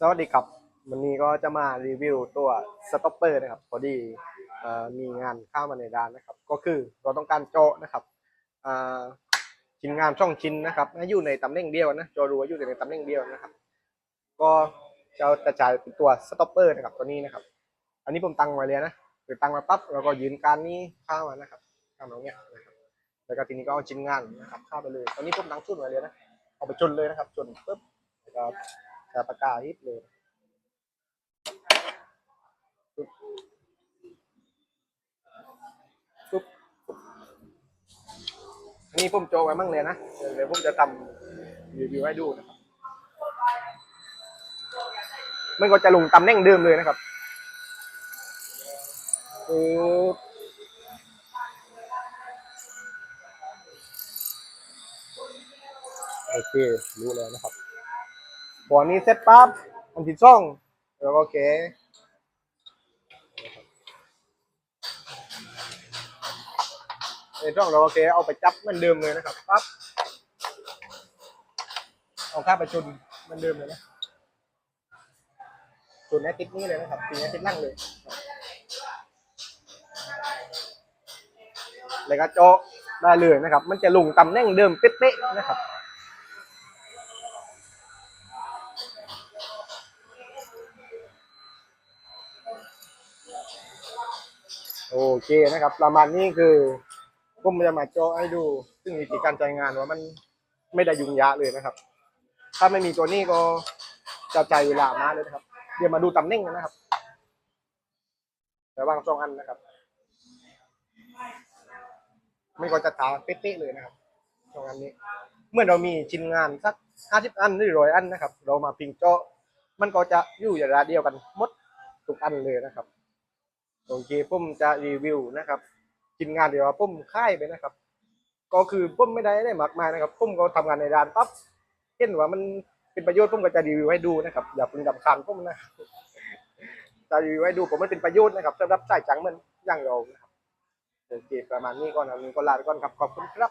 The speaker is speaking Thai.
สวัสดีครับ วันนี้ก็จะมารีวิวตัวสต็อปเปอร์นะครับพอดีมีงานเข้ามาในร้านนะครับ ก็คือเราต้องการโจนะครับชิ้นงานช่องชิ้นนะครับให้อยู่ในตำแหน่งเดียวนะโจรัวอยู่ในตำแหน่งเดียวนะครับ ก็จะกระจายเป็นตัวสต็อปเปอร์นะครับตัวนี้นะครับ อันนี้ผมตั้งไว้เลยนะคือตั้งมาปั๊บแล้วก็ยืนการนี้เข้ามานะครับข้างตรงเนี้ยนะครับแล้วก็ทีนี้ก็เอาชิ้นงานนะครับเข้าไปเลยตอนนี้ผมตั้งชุดไว้เลยนะเอาไปจนเลยนะครับจนปุ๊บแล้วก็ จะประกาศฮิตเลยปุ๊บอันนี้ผมโจไว้มั่งเลยนะ เดี๋ยวผมจะทำรีวิวให้ดูนะครับ มันก็จะลงตำแหน่งเดิมเลยนะครับปึ๊บโอเครู้แล้วนะครับ พอนี้เสร็จปั๊บอันที่ช่องแล้วก็โอเคในช่องเราโอเคเอาไปจับเหมือนเดิมเลยนะครับปั๊บเอาข้าไปจุนเหมือนเดิมเลยนะจุนในติดนี้เลยนะครับตีในติดล่างเลยแล้วก็โจได้เลยนะครับ มันจะลงตำแหน่งเดิมเป๊ะๆนะครับ โอเคนะครับ ประมาณนี้คือผมจะมาโจให้ดู ซึ่งวิธีการจ่ายงานว่ามันไม่ได้ยุ่งยากเลยนะครับ ถ้าไม่มีตัวนี้ก็จะใจายเวลามากเลยนะครับ เดี๋ยวมาดูตำแหน่งกันนะครับระว่างสองอันนะครับไม่ก็จะตาเป๊ะๆเลยนะครับสองอันนี้ เมื่อเรามีชิ้นงานสักห้าสิบอันหรือร้อยอันนะครับ เรามาพิงโจมันก็จะอยู่ในระดับเดียวกันหมดทุกอันเลยนะครับ โอเคผมจะรีวิวนะครับกินงานเดี๋ยวผมค่ายไปนะครับ ก็คือผมไม่ได้ได้มากมายนะครับผมก็ทำงานในร้านปั๊บเห็นว่ามันเป็นประโยชน์ผมก็จะรีวิวให้ดูนะครับ อย่าเพิ่งดำคานผมนะจะรีวิวให้ดูผมมันเป็นประโยชน์นะครับสำหรับสายจังมันอย่างเรานะครับโอเคประมาณนี้ก่อนนะวันนี้ก็ลาไปก่อนครับขอบคุณครับ